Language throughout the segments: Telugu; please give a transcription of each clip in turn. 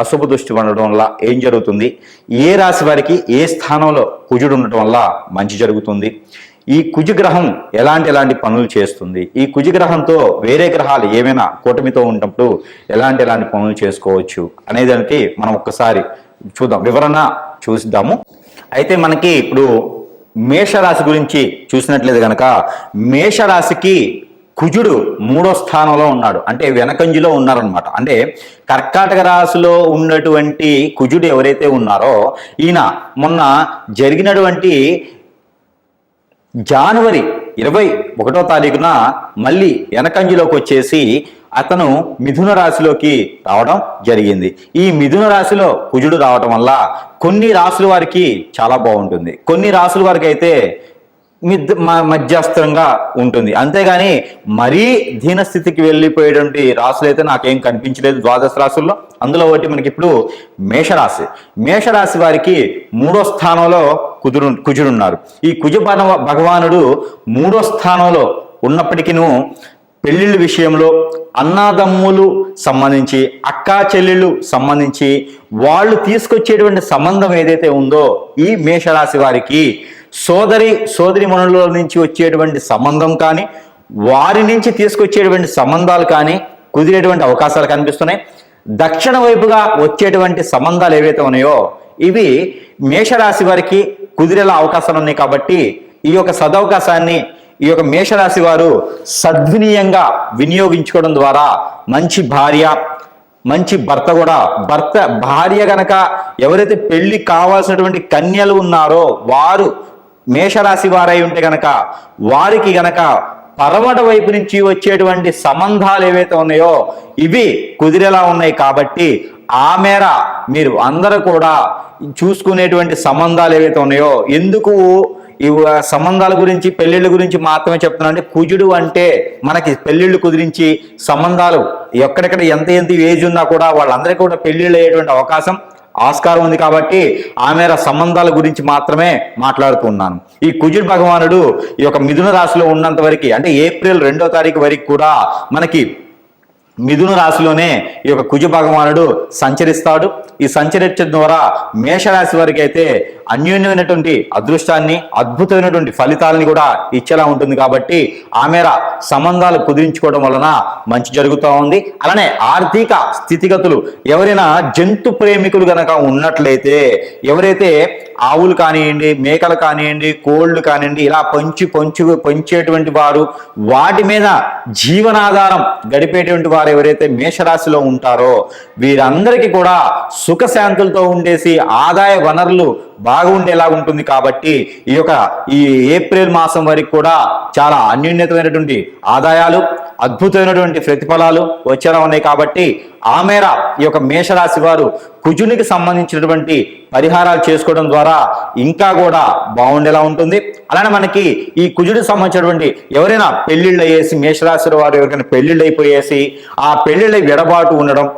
అశుభ దృష్టి ఉండడం వల్ల ఏం జరుగుతుంది? ఏ రాశి వారికి ఏ స్థానంలో కుజుడు ఉండటం వల్ల మంచి జరుగుతుంది? ఈ కుజగ్రహం ఎలాంటి ఎలాంటి పనులు చేస్తుంది? ఈ కుజగ్రహంతో వేరే గ్రహాలు ఏమైనా కూటమితో ఉన్నప్పుడు ఎలాంటి ఎలాంటి పనులు చేసుకోవచ్చు అనేదానికి మనం ఒక్కసారి చూద్దాం. వివరణ చూసిద్దాము. అయితే మనకి ఇప్పుడు మేషరాశి గురించి చూసినట్లయితే కనుక మేషరాశికి కుజుడు మూడో స్థానంలో ఉన్నాడు. అంటే వెనకంజులో ఉన్నారనమాట అంటే కర్కాటక రాశిలో ఉన్నటువంటి కుజుడు ఎవరైతే ఉన్నారో ఈయన మొన్న జరిగినటువంటి జనవరి ఇరవై ఒకటో తారీఖున మళ్ళీ వెనకంజులోకి వచ్చేసి అతను మిథున రాశిలోకి రావడం జరిగింది. ఈ మిథున రాశిలో కుజుడు రావటం వల్ల కొన్ని రాసుల వారికి చాలా బాగుంటుంది. కొన్ని రాసుల వారికి అయితే మధ్యస్థంగా ఉంటుంది. అంతేగాని మరీ దీనస్థితికి వెళ్ళిపోయేటువంటి రాసులు అయితే నాకేం కనిపించలేదు ద్వాదశ రాసుల్లో. అందులో ఒకటి మనకి ఇప్పుడు మేషరాశి. మేషరాశి వారికి మూడో స్థానంలో కుదురు కుజుడున్నారు. ఈ కుజ భగవానుడు మూడో స్థానంలో ఉన్నప్పటికీను పెళ్ళిళ్ళ విషయంలో అన్నాదమ్ములు సంబంధించి అక్కా చెల్లెళ్ళు సంబంధించి వాళ్ళు తీసుకొచ్చేటువంటి సంబంధం ఏదైతే ఉందో ఈ మేషరాశి వారికి సోదరి సోదరి మనుల నుంచి వచ్చేటువంటి సంబంధం కానీ వారి నుంచి తీసుకొచ్చేటువంటి సంబంధాలు కానీ కుదిరేటువంటి అవకాశాలు కనిపిస్తున్నాయి. దక్షిణ వైపుగా వచ్చేటువంటి సంబంధాలు ఏవైతే ఉన్నాయో ఇవి మేషరాశి వారికి కుదిరేలా అవకాశాలు ఉన్నాయి కాబట్టి ఈ యొక్క సదవకాశాన్ని ఈ యొక్క మేషరాశి వారు సద్వినీయంగా వినియోగించుకోవడం ద్వారా మంచి భార్య మంచి భర్త కూడా భర్త భార్య గనక ఎవరైతే పెళ్ళి కావాల్సినటువంటి కన్యలు ఉన్నారో వారు మేషరాశి వారై ఉంటే గనక వారికి గనక పరమట వైపు నుంచి వచ్చేటువంటి సంబంధాలు ఏవైతే ఉన్నాయో ఇవి కుదిరేలా ఉన్నాయి కాబట్టి ఆ మేర మీరు అందరూ కూడా చూసుకునేటువంటి సంబంధాలు ఏవైతే ఉన్నాయో ఎందుకు ఈ సంబంధాల గురించి పెళ్ళిళ్ళ గురించి మాత్రమే చెప్తున్నా అంటే కుజుడు అంటే మనకి పెళ్ళిళ్ళు కుదిరించి సంబంధాలు ఎక్కడెక్కడ ఎంత ఎంత ఏజ్ ఉన్నా కూడా వాళ్ళందరికీ కూడా పెళ్ళిళ్ళు అయ్యేటువంటి అవకాశం ఆస్కారం ఉంది కాబట్టి ఆ మేర సంబంధాల గురించి మాత్రమే మాట్లాడుతున్నాను ఈ కుజుడు భగవానుడు ఈ యొక్క మిథున రాశిలో ఉన్నంత వరకు అంటే ఏప్రిల్ రెండో తారీఖు వరకు కూడా మనకి మిథున రాశిలోనే ఈ యొక్క కుజ భగవానుడు సంచరిస్తాడు. ఈ సంచరించడం ద్వారా మేషరాశి వారికి అయితే అన్యోన్యమైనటువంటి అదృష్టాన్ని అద్భుతమైనటువంటి ఫలితాలని కూడా ఇచ్చేలా ఉంటుంది కాబట్టి ఆ మేర సంబంధాలు కుదిరించుకోవడం వలన మంచి జరుగుతూ ఉంది. అలానే ఆర్థిక స్థితిగతులు ఎవరైనా జంతు ప్రేమికులు గనక ఉన్నట్లయితే ఎవరైతే ఆవులు కానివ్వండి మేకలు కానివ్వండి కోళ్ళు కానివ్వండి ఇలా పంచి పంచు పంచేటువంటి వారు వాటి మీద జీవనాధారం గడిపేటువంటి వారు ఎవరైతే మేషరాశిలో ఉంటారో వీరందరికీ కూడా సుఖశాంతులతో ఉండేసి ఆదాయ వనరులు బాగా ఉండేలా ఉంటుంది కాబట్టి ఈ యొక్క ఈ ఏప్రిల్ మాసం వరకు కూడా చాలా అన్యోన్యతమైనటువంటి ఆదాయాలు అద్భుతమైనటువంటి ప్రతిఫలాలు వచ్చేలా ఉన్నాయి కాబట్టి ఆ మేర ఈ యొక్క మేషరాశి వారు కుజునికి సంబంధించినటువంటి పరిహారాలు చేసుకోవడం ద్వారా ఇంకా కూడా బాగుండేలా ఉంటుంది. అలానే మనకి ఈ కుజుడికి సంబంధించినటువంటి ఎవరైనా పెళ్ళిళ్ళు అయ్యేసి మేషరాశి వారు ఎవరికైనా పెళ్ళిళ్ళు అయిపోయేసి ఆ పెళ్ళిళ్ళ విడబాటు ఉండడం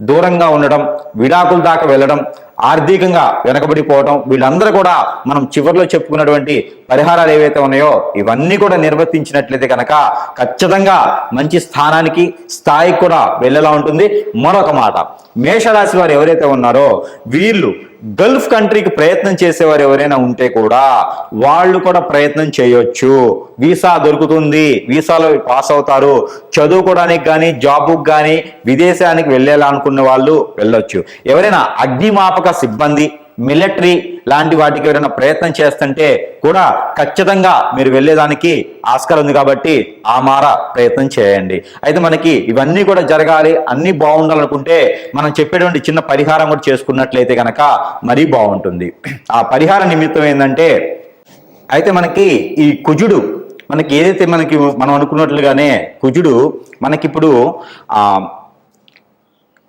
దూరంగా ఉండడం విడాకుల దాకా వెళ్ళడం ఆర్థికంగా వెనకబడిపోవడం వీళ్ళందరూ కూడా మనం చివరిలో చెప్పుకున్నటువంటి పరిహారాలు ఏవైతే ఉన్నాయో ఇవన్నీ కూడా నిర్వర్తించినట్లయితే కనుక ఖచ్చితంగా మంచి స్థానానికి స్థాయికి కూడా వెళ్ళేలా ఉంటుంది. మరొక మాట మేషరాశి వారు ఎవరైతే ఉన్నారో వీళ్ళు గల్ఫ్ కంట్రీకి ప్రయత్నం చేసేవారు ఎవరైనా ఉంటే కూడా వాళ్ళు కూడా ప్రయత్నం చేయొచ్చు. వీసా దొరుకుతుంది. వీసాలో పాస్ అవుతారు. చదువుకోవడానికి కానీ జాబ్కి కానీ విదేశానికి వెళ్ళేలా అనుకున్న వాళ్ళు వెళ్ళొచ్చు. ఎవరైనా అగ్నిమాపక సిబ్బంది మిలిటరీ లాంటి వాటికి ఎవరైనా ప్రయత్నం చేస్తుంటే కూడా ఖచ్చితంగా మీరు వెళ్ళేదానికి ఆస్కారం ఉంది కాబట్టి ఆ మార ప్రయత్నం చేయండి. అయితే మనకి ఇవన్నీ కూడా జరగాలి అన్నీ బాగుండాలనుకుంటే మనం చెప్పేటువంటి చిన్న పరిహారం కూడా చేసుకున్నట్లయితే కనుక మరీ బాగుంటుంది. ఆ పరిహార నిమిత్తం ఏంటంటే అయితే మనకి ఈ కుజుడు మనకి ఏదైతే మనకి మనం అనుకున్నట్లుగానే కుజుడు మనకిప్పుడు ఆ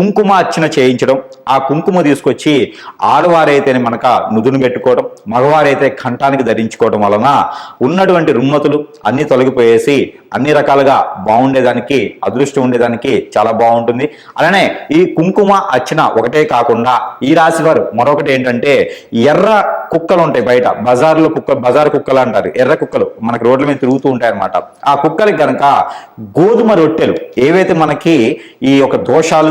కుంకుమ అర్చన చేయించడం ఆ కుంకుమ తీసుకొచ్చి ఆడవారైతేనే మనక నుదును పెట్టుకోవడం మగవారైతే కంఠానికి ధరించుకోవడం వలన ఉన్నటువంటి రుమ్మతులు అన్ని తొలగిపోయేసి అన్ని రకాలుగా బాగుండేదానికి అదృష్టం ఉండేదానికి చాలా బాగుంటుంది. అలానే ఈ కుంకుమ అర్చన ఒకటే కాకుండా ఈ రాశి వారు మరొకటి ఏంటంటే ఎర్ర కుక్కలు ఉంటాయి బయట బజార్లో కుక్క బజార్ కుక్కలు అంటారు ఎర్ర కుక్కలు మనకి రోడ్ల మీద తిరుగుతూ ఉంటాయి అనమాట ఆ కుక్కలకి కనుక గోధుమ రొట్టెలు ఏవైతే మనకి ఈ యొక్క దోషాలు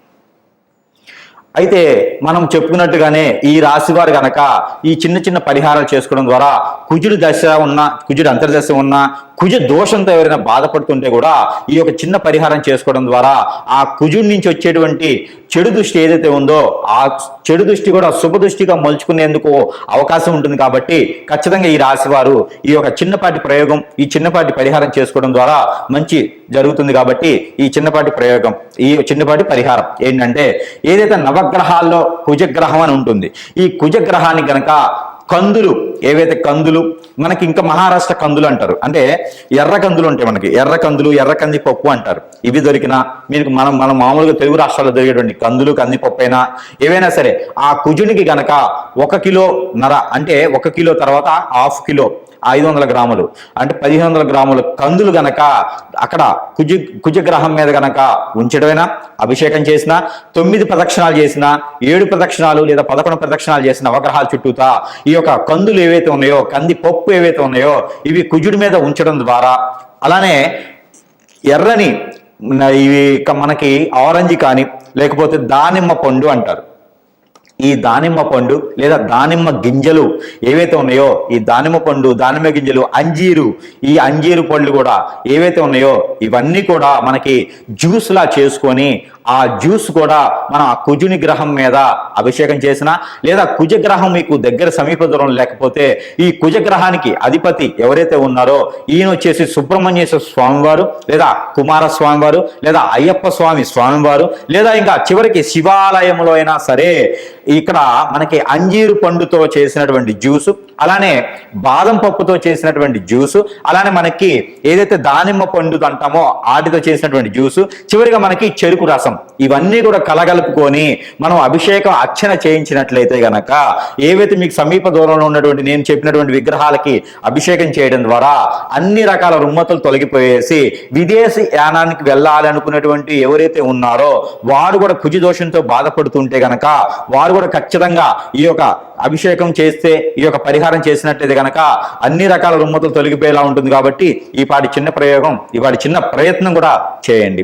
అయితే మనం చెప్పుకున్నట్టుగానే ఈ రాశి వారు గనక ఈ చిన్న చిన్న పరిహారాలు చేసుకోవడం ద్వారా కుజుడి దశ ఉన్న కుజుడు అంతర్దశ ఉన్న కుజ దోషంతో ఎవరైనా బాధపడుతుంటే కూడా ఈ యొక్క చిన్న పరిహారం చేసుకోవడం ద్వారా ఆ కుజుడి నుంచి వచ్చేటువంటి చెడు దృష్టి ఏదైతే ఉందో ఆ చెడు దృష్టి కూడా శుభ దృష్టిగా మలుచుకునేందుకు అవకాశం ఉంటుంది కాబట్టి ఖచ్చితంగా ఈ రాశి వారు ఈ యొక్క చిన్నపాటి ప్రయోగం ఈ చిన్నపాటి పరిహారం చేసుకోవడం ద్వారా మంచి జరుగుతుంది కాబట్టి ఈ చిన్నపాటి ప్రయోగం ఈ చిన్నపాటి పరిహారం ఏంటంటే ఏదైతే నవగ్రహాల్లో కుజగ్రహం అని ఉంటుంది ఈ కుజగ్రహాన్ని కనుక కందులు ఏవైతే కందులు మనకి ఇంకా మహారాష్ట్ర కందులు అంటారు. అంటే ఎర్ర కందులు ఉంటాయి మనకి. ఎర్ర కందులు ఎర్ర కంది పప్పు అంటారు. ఇవి దొరికినా మీకు మనం మనం మామూలుగా తెలుగు రాష్ట్రాల్లో దొరికేటువంటి కందులు కందిపప్పు అయినా ఏవైనా సరే ఆ కుజునికి గనక ఒక కిలో నర అంటే ఒక కిలో తర్వాత హాఫ్ కిలో ఐదు వందల గ్రాములు. అంటే పదిహేను వందల గ్రాములు కందులు గనక అక్కడ కుజ కుజగ్రహం మీద గనక ఉంచడమైనా? అభిషేకం చేసిన తొమ్మిది ప్రదక్షిణాలు చేసిన ఏడు ప్రదక్షిణాలు లేదా పదకొండు ప్రదక్షిణాలు చేసిన నవగ్రహాల చుట్టూతా ఈ యొక్క కందులు ఏవైతే ఉన్నాయో కంది పప్పు ఏవైతే ఉన్నాయో ఇవి కుజుడి మీద ఉంచడం ద్వారా. అలానే ఎర్రని ఇవి మనకి ఆరెంజ్ కానీ లేకపోతే దానిమ్మ పండు అంటారు. ఈ దానిమ్మ పండు లేదా దానిమ్మ గింజలు ఏవైతే ఉన్నాయో ఈ దానిమ్మ పండు దానిమ్మ గింజలు అంజీరు ఈ అంజీరు పండ్లు కూడా ఏవైతే ఉన్నాయో ఇవన్నీ కూడా మనకి జ్యూస్లా చేసుకొని ఆ జ్యూస్ కూడా మన ఆ కుజుని గ్రహం మీద అభిషేకం చేసిన లేదా కుజగ్రహం మీకు దగ్గర సమీప దూరం లేకపోతే ఈ కుజగ్రహానికి అధిపతి ఎవరైతే ఉన్నారో ఈయన వచ్చేసి సుబ్రహ్మణ్యేశ్వర స్వామివారు లేదా కుమార స్వామివారు లేదా అయ్యప్ప స్వామి స్వామివారు లేదా ఇంకా చివరికి శివాలయంలో అయినా సరే ఇక్కడ మనకి అంజీరు పండుతో చేసినటువంటి జ్యూసు అలానే బాదం పప్పుతో చేసినటువంటి జ్యూసు అలానే మనకి ఏదైతే దానిమ్మ పండు అంటామో వాటితో చేసినటువంటి జ్యూసు చివరిగా మనకి చెరుకు రసం. ఇవన్నీ కూడా కలగలుపుకొని మనం అభిషేకం అర్చన చేయించినట్లయితే గనక ఏవైతే మీకు సమీప దూరంలో ఉన్నటువంటి నేను చెప్పినటువంటి విగ్రహాలకి అభిషేకం చేయడం ద్వారా అన్ని రకాల రుమ్మతులు తొలగిపోయేసి విదేశీ యానానికి వెళ్ళాలనుకున్నటువంటి ఎవరైతే ఉన్నారో వారు కూడా కుజి దోషంతో బాధపడుతుంటే గనక వారు కూడా ఖచ్చితంగా ఈ యొక్క అభిషేకం చేస్తే ఈ యొక్క పరిహారం చేసినట్టయితే గనక అన్ని రకాల రుమ్మతులు తొలగిపోయేలా ఉంటుంది కాబట్టి ఈ పాటి చిన్న ప్రయోగం ఈ చిన్న ప్రయత్నం కూడా చేయండి.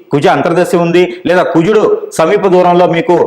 కుజ అంతర్దశ ఉంది లేదా కుజుడు సమీప దూరంలో మీకు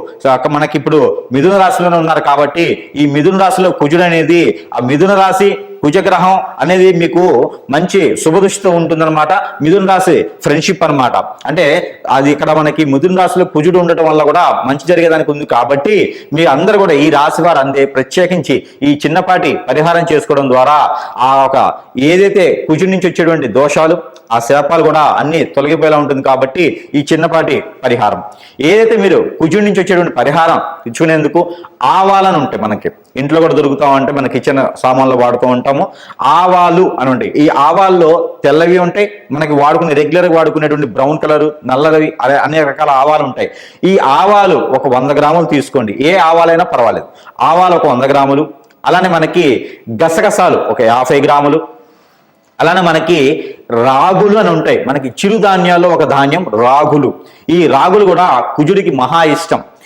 మనకి ఇప్పుడు మిథున రాశిలోనే ఉన్నారు కాబట్టి ఈ మిథున రాశిలో కుజుడు అనేది ఆ మిథున రాశి కుజగ్రహం అనేది మీకు మంచి శుభదృష్టితో ఉంటుందన్నమాట. మిథున రాశి ఫ్రెండ్షిప్ అనమాట అంటే అది ఇక్కడ మనకి మిథున రాశిలో కుజుడు ఉండటం వల్ల కూడా మంచి జరిగేదానికి ఉంది కాబట్టి మీ అందరూ కూడా ఈ రాశి వారు అందే ప్రత్యేకించి ఈ చిన్నపాటి పరిహారం చేసుకోవడం ద్వారా ఆ ఒక ఏదైతే కుజుడి నుంచి వచ్చేటువంటి దోషాలు ఆ శాపాలు కూడా అన్ని తొలగిపోయేలా ఉంటుంది కాబట్టి ఈ చిన్నపాటి పరిహారం. ఏదైతే మీరు కుజుడి నుంచి వచ్చేటువంటి పరిహారం ఇచ్చుకునేందుకు ఆవాలని ఉంటాయి మనకి. ఇంట్లో కూడా దొరుకుతా ఉంటే మన కిచెన్ సామాన్లు వాడుతూ ఉంటాము. ఆవాలు అని ఉంటాయి ఈ ఆవాల్లో తెల్లవి ఉంటాయి. మనకి వాడుకునే రెగ్యులర్గా వాడుకునేటువంటి బ్రౌన్ కలర్ నల్లవి అనే అనేక రకాల ఆవాలు ఉంటాయి. ఈ ఆవాలు ఒక వంద గ్రాములు తీసుకోండి. ఏ ఆవాలైనా పర్వాలేదు. ఆవాలు ఒక వంద గ్రాములు అలానే మనకి గసగసాలు ఒక యాభై గ్రాములు అలానే మనకి రాగులు అని ఉంటాయి. మనకి చిరుధాన్యాల్లో ఒక ధాన్యం రాగులు. ఈ రాగులు కూడా కుజుడికి మహా ఇష్టం.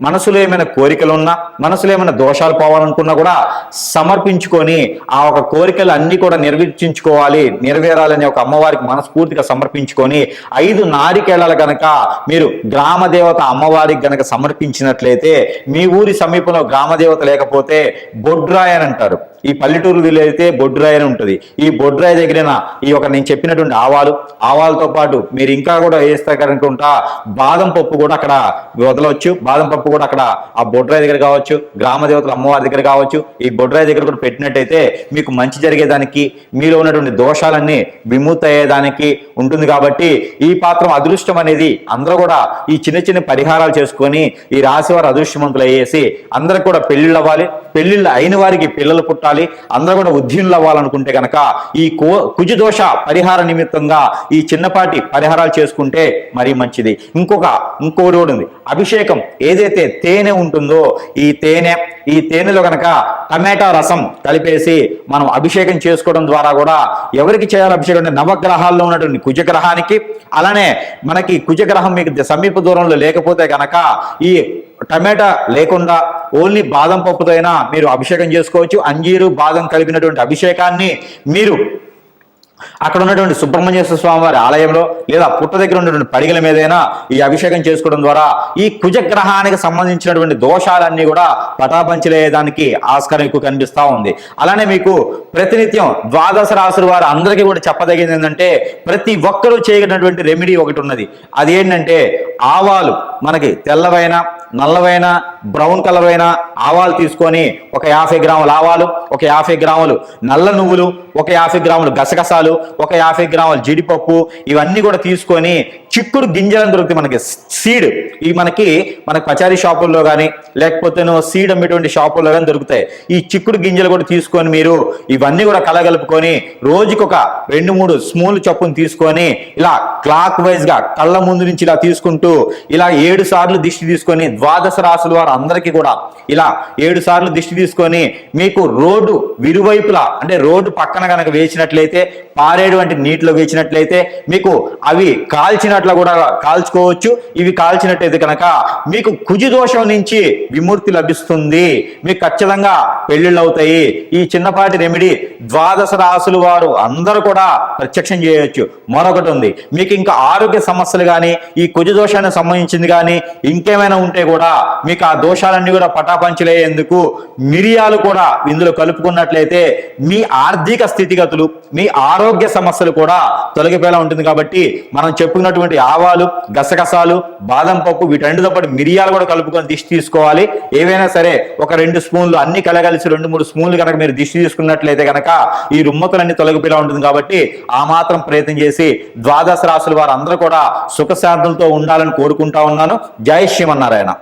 మనసులో ఏమైనా కోరికలు ఉన్నా మనసులో ఏమైనా దోషాలు పోవాలనుకున్నా కూడా సమర్పించుకొని ఆ ఒక కోరికలు అన్ని కూడా నిర్వర్తించుకోవాలి నెరవేరాలని ఒక అమ్మవారికి మనస్ఫూర్తిగా సమర్పించుకొని ఐదు నారికేళలు గనక మీరు గ్రామ దేవత అమ్మవారికి గనక సమర్పించినట్లయితే మీ ఊరి సమీపంలో గ్రామ దేవత లేకపోతే బొడ్రాయ్ అని అంటారు ఈ పల్లెటూరు అయితే బొడ్రాయ్ అని ఉంటుంది. ఈ బొడ్రాయ్ దగ్గర ఈ ఒక నేను చెప్పినటువంటి ఆవాలు. ఆవాలతో పాటు మీరు ఇంకా కూడా వేస్తే కనుకుంటా బాదం పప్పు కూడా అక్కడ వదలవచ్చు. బాదం పప్పు కూడా అక్కడ ఆ బొడ్రాయ్ దగ్గర కావచ్చు గ్రామ దేవతల అమ్మవారి దగ్గర కావచ్చు. ఈ బొడ్రాయ్ దగ్గర కూడా పెట్టినట్టయితే మీకు మంచి జరిగేదానికి మీలో ఉన్నటువంటి దోషాలన్నీ విముక్తి అయ్యేదానికి ఉంటుంది కాబట్టి ఈ పాత్రం అదృష్టం అనేది అందరూ కూడా ఈ చిన్న చిన్న పరిహారాలు చేసుకొని ఈ రాశి వారు అదృష్టవంతులు అయ్యేసి అందరికి కూడా పెళ్ళిళ్ళు అవ్వాలి. పెళ్ళిళ్ళు అయిన వారికి పిల్లలు పుట్టాలి. అందరూ కూడా ఉద్యోగులు అవ్వాలనుకుంటే కనుక ఈ కో కుజదోష పరిహార నిమిత్తంగా ఈ చిన్నపాటి పరిహారాలు చేసుకుంటే మరీ మంచిది. ఇంకొక ఇంకో రోడ్ ఉంది. అభిషేకం ఏదైతే తేనె ఉంటుందో ఈ తేనె ఈ తేనెలో కనుక టమాటా రసం కలిపేసి మనం అభిషేకం చేసుకోవడం ద్వారా కూడా ఎవరికి చేయాలి అభిషేకం అంటే నవగ్రహాల్లో ఉన్నటువంటి కుజగ్రహానికి అలానే మనకి కుజగ్రహం మీకు సమీప దూరంలో లేకపోతే కనుక ఈ టమాటా లేకుండా ఓన్లీ బాదం పప్పుతో అయినా మీరు అభిషేకం చేసుకోవచ్చు. అంజీరు బాదం కలిపినటువంటి అభిషేకాన్ని మీరు అక్కడ ఉన్నటువంటి సుబ్రహ్మణ్యేశ్వర స్వామి వారి ఆలయంలో లేదా పుట్ట దగ్గర ఉన్నటువంటి పడిగల మీదైనా ఈ అభిషేకం చేసుకోవడం ద్వారా ఈ కుజగ్రహానికి సంబంధించినటువంటి దోషాలన్నీ కూడా పటాపంచలేదానికి ఆస్కారం ఎక్కువ కనిపిస్తూ ఉంది. అలానే మీకు ప్రతినిత్యం ద్వాదశ రాసుల వారు అందరికీ కూడా చెప్పదగింది ఏంటంటే ప్రతి ఒక్కరూ చేయగలిగినటువంటి రెమెడీ ఒకటి ఉన్నది. అది ఏంటంటే ఆవాలు మనకి తెల్లవైన నల్లవైన బ్రౌన్ కలర్ అయిన ఆవాలు తీసుకొని ఒక యాభై గ్రాముల ఆవాలు ఒక యాభై గ్రాములు నల్ల నువ్వులు ఒక యాభై గ్రాములు గసగసాలు లవంగాలు ఒక యాభై గ్రాముల జీడిపప్పు ఇవన్నీ కూడా తీసుకొని చిక్కుడు గింజలను దొరుకుతాయి మనకి. సీడ్ ఇవి మనకి మనకి పచారీ షాపుల్లో కానీ లేకపోతే సీడ్ అమ్మేటువంటి షాపుల్లో కానీ దొరుకుతాయి. ఈ చిక్కుడు గింజలు కూడా తీసుకొని మీరు ఇవన్నీ కూడా కలగలుపుకొని రోజుకొక రెండు మూడు స్మూల్ చొప్పును తీసుకొని ఇలా క్లాక్ వైజ్గా కళ్ళ ముందు నుంచి ఇలా తీసుకుంటూ ఇలా ఏడు సార్లు దిష్టి తీసుకొని ద్వాదశ రాసుల వారు అందరికీ కూడా ఇలా ఏడు సార్లు దిష్టి తీసుకొని మీకు రోడ్డు విరువైపులా అంటే రోడ్డు పక్కన కనుక వేసినట్లయితే పారేటువంటి నీటిలో వేసినట్లయితే మీకు అవి కాల్చినట్లు కూడా కాల్చుకోవచ్చు. ఇవి కాల్చినట్లయితే కనుక మీకు కుజు దోషం నుంచి విముక్తి లభిస్తుంది. మీకు ఖచ్చితంగా పెళ్ళిళ్ళు అవుతాయి. ఈ చిన్నపాటి రెమెడీ ద్వాదశ రాసులు వారు అందరూ కూడా ప్రత్యక్షం చేయవచ్చు మరొకటి ఉంది. మీకు ఇంకా ఆరోగ్య సమస్యలు కానీ ఈ కుజ దోషానికి సంబంధించింది కానీ ఇంకేమైనా ఉంటే కూడా మీకు ఆ దోషాలన్నీ కూడా పటాపంచలేందుకు మిరియాలు కూడా ఇందులో కలుపుకున్నట్లయితే మీ ఆర్థిక స్థితిగతులు మీ ఆరోగ్య ఆరోగ్య సమస్యలు కూడా తొలగిపోయేలా ఉంటుంది కాబట్టి మనం చెప్పుకున్నటువంటి ఆవాలు గసగసాలు బాదం పప్పు వీటన్నిటితో పాటు మిరియాలు కూడా కలుపుకొని దిష్టి తీసుకోవాలి. ఏవైనా సరే ఒక రెండు స్పూన్లు అన్ని కలగలిసి రెండు మూడు స్పూన్లు కనుక మీరు దిష్టి తీసుకున్నట్లయితే కనుక ఈ రుమ్మతులన్నీ తొలగిపోయేలా ఉంటుంది కాబట్టి ఆ మాత్రం ప్రయత్నం చేసి ద్వాదశ రాసుల వారు అందరూ కూడా సుఖశాంతులతో ఉండాలని కోరుకుంటా ఉన్నాను. జై శ్రీమన్నారాయణ.